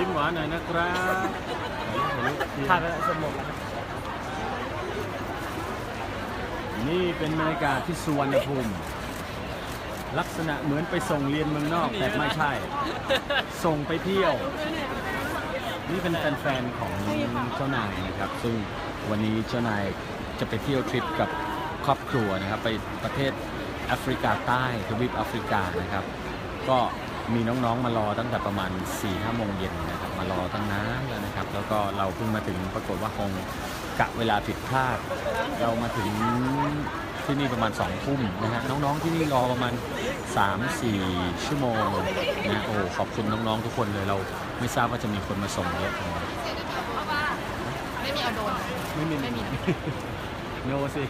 ยิ้มหวานหน่อยนะครับถ่ายรูปถ่ายรูปถ่ายไปสมองกันนี่เป็นบรรยากาศที่สุวรรณภูมิ ลักษณะเหมือนไปส่งเรียนเมืองนอกแต่ไม่ใช่ ส่งไปเที่ยว นี่เป็นแฟนๆของเจ้านายนะครับ ซึ่งวันนี้เจ้านายจะไปเที่ยวทริปกับครอบครัวนะครับ ไปประเทศแอฟริกาใต้ทวีปแอฟริกานะครับ ก็ มีน้องๆมารอตั้งแต่ประมาณ4ี่ห้าโมงเย็นนะครับมารอตั้งนานแล้วนะครับ แล้วก็เราเพิ่งมาถึงปรากฏว่าคงกะเวลาผิดพลาด เรามาถึงที่นี่ประมาณ2องทุ่มนะฮะน้องๆที่นี่รอประมาณ 3-4 ชั่วโมงนะโอ้ขอบคุณน้องๆทุกคนเลยเราไม่ทราบว่าจะมีคนมาส่งเยอะขนาดไหนไม่มีเอาโดนไม่มีไม่มีโนสิ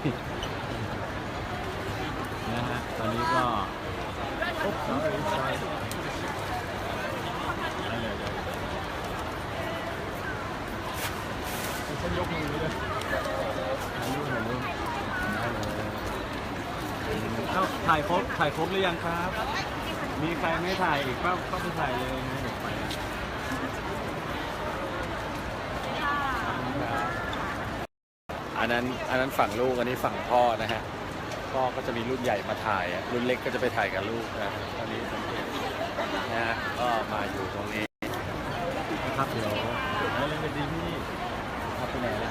นะฮะตอนนี้ก็โอ๊บ sorry sorry ได้เลยได้ เลยฉันยกมือเลยถ่ายรูปถ่ายรูปได้เลยเอ้าถ่ายครบถ่ายครบหรือยังครับ มีใครไม่ถ่ายอีกก็ก็ไปถ่ายเลยนะเดี๋ยวไปอันนั้นอันนั้นฝั่งลูกอันนี้ฝั่งพ่อนะฮะพ่อก็จะมีรุ่นใหญ่มาถ่ายอะรุ่นเล็กก็จะไปถ่ายกับลูกนะตอนนี้สังเกตนะฮะก็มาอยู่ตรงนี้นะครับเดี๋ยวเล่นกันดีพี่ ครับไปไหนล่ะ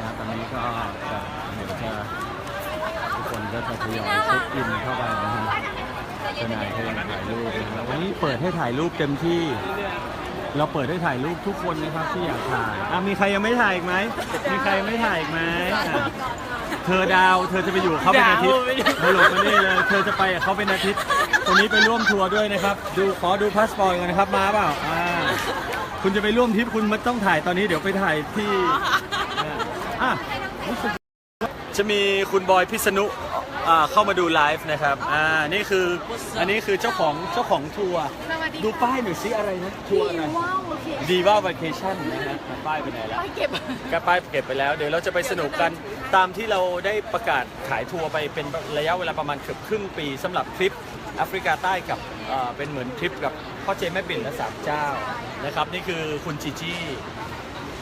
นะตอนนี้ก็จะเดี๋ยวจะทุกคนก็จะทยอยเช็คอินเข้าไปนะฮะจ้านายเขายังถ่ายรูปนะครับวันนี้เปิดให้ถ่ายรูปเต็มที่ เราเปิดให้ถ่ายรูปทุกคนนะครับที่อยากถ่ายอะมีใครยังไม่ถ่ายอีกไหมมีใครยังไม่ถ่ายอีกไหมอะ เธอดาวเธอจะไปอยู่กับเขาเป็นอาทิตย์ไม่หลบมานี่เลยเธอจะไปกับเขาเป็นอาทิตย์ตรงนี้ไปร่วมทัวร์ด้วยนะครับ ดูขอดูพาสปอร์ตกันนะครับมาเปล่าอ่าคุณจะไปร่วมทริปคุณไม่ต้องถ่ายตอนนี้เดี๋ยวไปถ่ายที่อะรู้สึกจะมีคุณบอยพิษณุอ่าเข้ามาดูไลฟ์นะครับอ่านี่คืออันนี้คือเจ้าของเจ้าของทัวร์สวัสดีดูป้ายหน่อยสิอะไรนะทัวร์อะไร ว้าวโอเค ดีว่า v a c a t i o n นะฮะป้ายไปไหนแล้วไปเก็บก็ป้ายเก็บไปแล้ว เดี๋ยวเราจะไปสนุกกันตามที่เราได้ประกาศขายทัวร์ไปเป็นระยะเวลาประมาณเกือบครึ่งปีสำหรับทริปแอฟริกาใต้กับเอ่อเป็นเหมือนทริปกับพ่อเจแม่ปิ่นและสามเจ้านะครับ นี่คือคุณจีจี้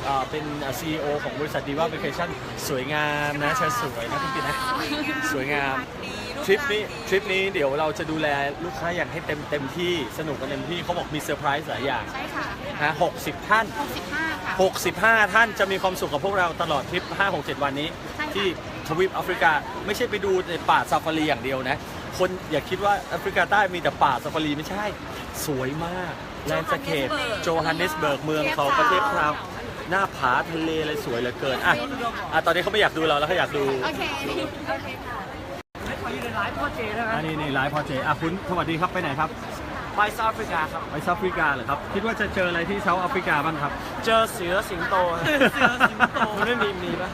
อ่าเป็น CEO ของบริษัทดีว่า v a c a t i o n สวยงามนะเชิญสวยนะคุณปิ่นนะสวยงาม ทริปนี้ทริปนี้เดี๋ยวเราจะดูแลลูกค้าอย่างให้เต็มเต็มที่สนุกกันเต็มที่เขาบอกมีเซอร์ไพรส์หลายอย่างใช่ค่ะนะ60 ท่าน 65ค่ะ 65 ท่านจะมีความสุขกับพวกเราตลอดทริป 5-6-7 วันนี้ ใช่ค่ะ ที่ทวีปแอฟริกาไม่ใช่ไปดูในป่าซาฟารีอย่างเดียวนะ คนอย่าคิดว่าแอฟริกาใต้มีแต่ป่าซาฟารีไม่ใช่ สวยมากแลนด์สเคปโจฮันเนสเบิร์กเมืองเขาประเทศเรา หน้าผาทะเลอะไรสวยเหลือเกินอะอะตอนนี้เขาไม่อยากดูเราแล้วเขาอยากดูโอเคโอเคค่ะขออยู่ในไลฟ์พ่อเจได้ไหมอันนี้นี่ไลฟ์พอเจอะคุณสวัสดีครับไปไหนครับไปเซาท์แอฟริกาครับไปเซาท์แอฟริกาเหรอครับ คิดว่าจะเจออะไรที่เซาท์แอฟริกาบ้างครับ เจอเสือสิงโตเสือสิงโตมันไม่มีมีปะ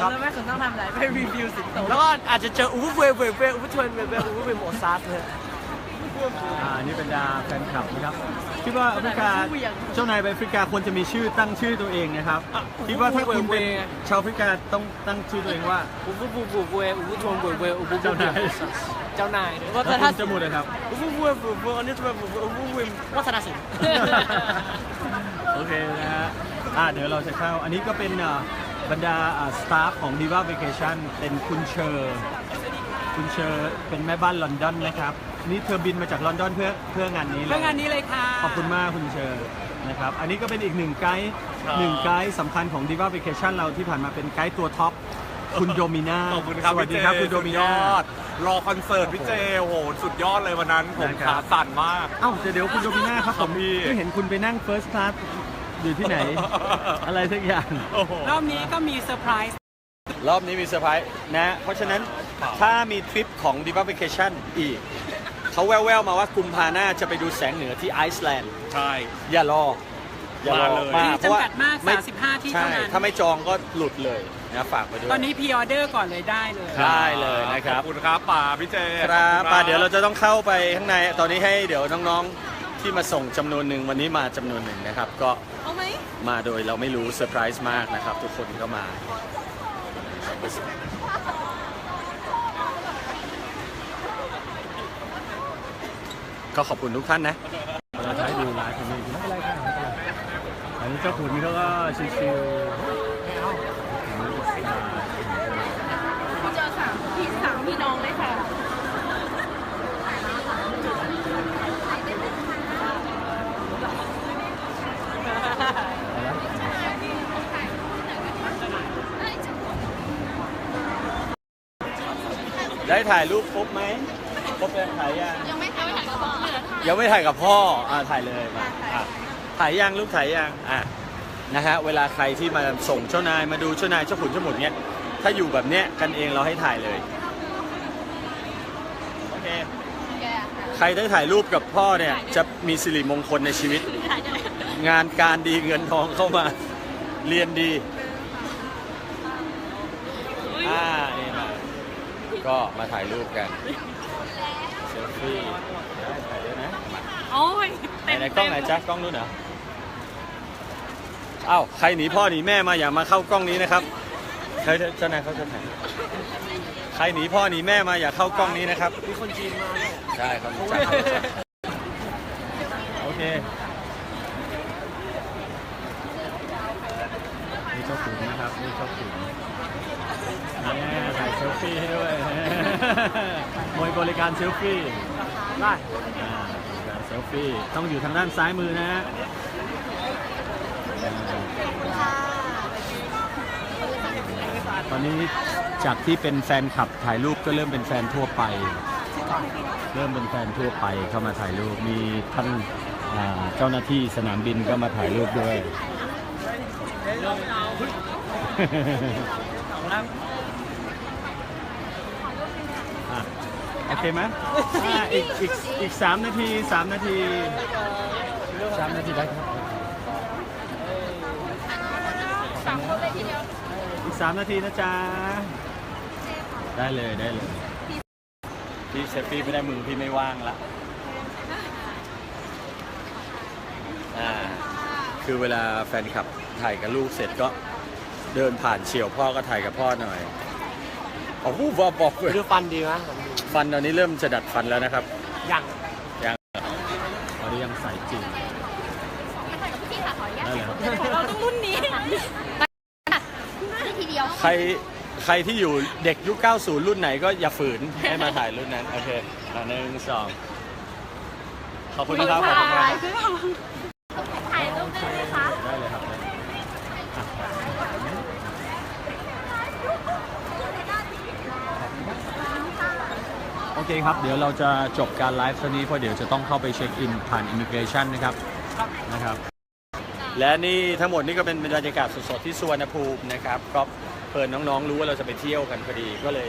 ครับแล้วแม่คุณต้องทำอะไรไปรีวิวสิงโตแล้วก็อาจจะเจออูฟเวเวเวอูฟทวนเวเวอูฟเวโมซัสเลย อ่านี่เป็นดาแฟนคลับนะครับคิดว่าแอฟริกาเจ้านายไปแอฟริกาควรจะมีชื่อตั้งชื่อตัวเองนะครับคิดว่าถ้าคุณเป็นชาวแอฟริกาต้องตั้งชื่อตัวเองว่าอูฟบูบูเวอูฟทวนเวเวอูฟเจ้านายเจ้านายว่าแล้วถ้าคุณจะหมดนะครับอูฟเวเวเวอันนี้จะเป็นอูฟบูเววัฒนศิลป์โอเคนะฮะอ่าเดี๋ยวเราจะเข้าอันนี้ก็เป็นอ่าบรรดาสตาฟของ Diva Vacation เป็นคุณเชอร์คุณเชอร์เป็นแม่บ้านลอนดอนนะครับ นี่เธอบินมาจากลอนดอนเพื่อเพื่องานนี้เลยเพื่องานนี้เลยค่ะ ขอบคุณมากคุณเชอร์นะครับ อันนี้ก็เป็นอีกหนึ่งไกด์หนึ่งไกด์สำคัญของ Diva Vacation เราที่ผ่านมาเป็นไกด์ตัวท็อปคุณโดมินาขอบคุณครับสวัสดีครับพี่คุณเจโดสุมิดนายอดรอคอนเสิร์ตพี่เจโอ้โหสุดยอดเลยวันนั้น ผมได้ครัขาบสั่นมาก เอ้าแต่เดี๋ยวคุณโดมินาครับผมครับพี่ไม่เห็นคุณไปนั่ง First Class อยู่ที่ไหน อะไรสักอย่างโอ้โหรอบนี้ก็มีเซอร์ไพรส์รอบนี้มีเซอร์ไพรส์นะ เพราะฉะนั้นถ้ามีทริปของ Diva Vacation อีก เขาแว่วๆมาว่ากุมภาหน้าจะไปดูแสงเหนือที่ไอซ์แลนด์ ใช่ อย่ารอ อย่ารอมาเลย มาที่เพราะว่าจำกัดมากไม่35ที่ใช่เท่านั้นถ้าไม่จองก็หลุดเลยนะฝากไปด้วย ตอนนี้พ r ออเดอร์ก่อนเลยได้เลย ได้เลยนะครับ ขอบคุณครับป่าพี่เจครับขอณป่ะเดี๋ยวเราจะต้องเข้าไปข้างใน ตอนนี้ให้เดี๋ยวน้องๆที่มาส่งจำนวนหนึ่งวันนี้มาจำนวนหนึ่งนะครับ ก็เอาไหมมาโดยเราไม่รู้เซอร์ไพรส์มากนะครับ ทุกคนก็มา ก็ขอบคุณทุกท่านนะเราใช้ดูไลฟ์ตรงนี้ไม่เป็นไรค่ะไม่เป็นไรอันนี้เจ้าขุนเขาก็ชิวๆเจอสามพี่สามพี่น้องเลยค่ะได้ถ่ายรูปครบไหมครบแล้วถ่ายยัง ยังไม่ถ่ายกับพ่ออ่าถ่ายเลยมาอะถ่ายยังรูปถ่ายยังอะนะฮะเวลาใครที่มาส่งเจ้านายมาดูเจ้านายเจ้าขุนเจ้าหมุนเนี้ยถ้าอยู่แบบเนี้ยกันเองเราให้ถ่ายเลยโอเคแกใครได้ถ่ายรูปกับพ่อเนี่ยจะมีสิริมงคลในชีวิต งานการดีเงินทองเข้ามา เรียนดีอ่านี่มา ก็มาถ่ายรูปกันเซลฟี่ได้ถ่ายด้วยนะโอ้ยไหนไหนกล้องไหนจ๊ะกล้องนู้นเหรออ้าวใครหนีพ่อหนีแม่มาอย่ามาเข้ากล้องนี้นะครับใครเจ้านายเขาจะถ่ายใครหนีพ่อหนีแม่มาอย่าเข้ากล้องนี้นะครับมีคนจีนมาด้วยใช่ครับรู้จักรู้จักโอเคนี่เจ้าขุนนะครับนี่เจ้าขุนนี่ ถ่ายเซลฟี่ให้ด้วยมวยบริการเซลฟี่ได้อ่าการเซลฟี่ต้องอยู่ทางด้านซ้ายมือนะฮะตอนนี้จากที่เป็นแฟนคลับถ่ายรูปก็เริ่มเป็นแฟนทั่วไป เริ่มเป็นแฟนทั่วไปเข้ามาถ่ายรูปมีท่านอ่าเจ้าหน้าที่สนามบินก็มาถ่ายรูปด้วย อะโอ เคไหมอะอีกอีกอีกสามนาทีสามนาทีสามนาทีได้ครับสามคนเลยทีเดียวอีกสามนาทีนะจ๊ะ ได้เลยได้เลย พี่เซฟฟี่ไม่ได้มือพี่ไม่ว่างละอ่าคือเวลาแฟนคลับถ่ายกับลูกเสร็จก็เดินผ่านเฉียวพ่อก็ถ่ายกับพ่อหน่อย โอ้โหบอกบอกเลย ดูฟันดีไหม ฟันตอนนี้เริ่มจะดัดฟันแล้วนะครับ ยังยังตอนนี้ยังใสจริงไม่ถ่ายกับพี่ค่ะขออนุญาตได้เลยครับเราต้องรุ่นนี้ทีเดียวใครใครที่อยู่เด็กยุค 90 รุ่นไหนก็อย่าฝืนให้มาถ่ายรุ่นนั้น โอเคอะหนึ่งสองขอบคุณนะครับขอบคุณครับถ่ายรูปได้ไหมคะได้เลยครับอะ โอเคครับ เดี๋ยวเราจะจบการไลฟ์ตัวนี้เพราะเดี๋ยวจะต้องเข้าไปเช็คอินผ่านอิมิเกรชันนะครับนะครับ และนี่ทั้งหมดนี่ก็เป็นบรรยากาศสดๆที่สุวรรณภูมินะครับก็เพิ่นน้องๆรู้ว่าเราจะไปเที่ยวกันพอดีก็เลย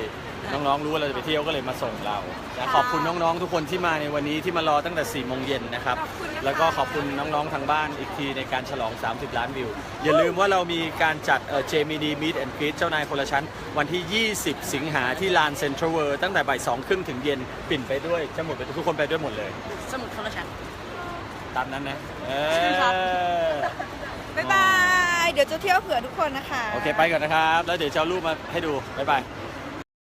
น้องๆรู้ว่าเราจะไปเที่ยวก็เลยมาส่งเราและขอบคุณน้องๆ ทุกคนที่มาในวันนี้ที่มารอตั้งแต่4ี่โมงเย็นนะครับ แล้วก็ขอบคุณน้องๆ ทางบ้านอีกทีในการฉลอง 30 ล้านวิว อย่าลืมว่าเรามีการจัดเจมิดีมีดแอนด์กรีดเจ้านายคนละชั้น วันที่ 20 สิงหาที่ลานเซ็นทรัลเวิร์ตั้งแต่บ่ายสองครึ่งถึงเย็นปิ่นไปด้วยจะหมดไปทุกคนไปด้วยหมดเลย สมุดคนละชั้นตามนั้นนะเอครับอบ๊ายบาย เดี๋ยวจะเที่ยวเผื่อทุกคนนะคะ โอเคไปก่อนนะครับ แล้วเดี๋ยวจะเอารูปมาให้ดูบ๊ายบาย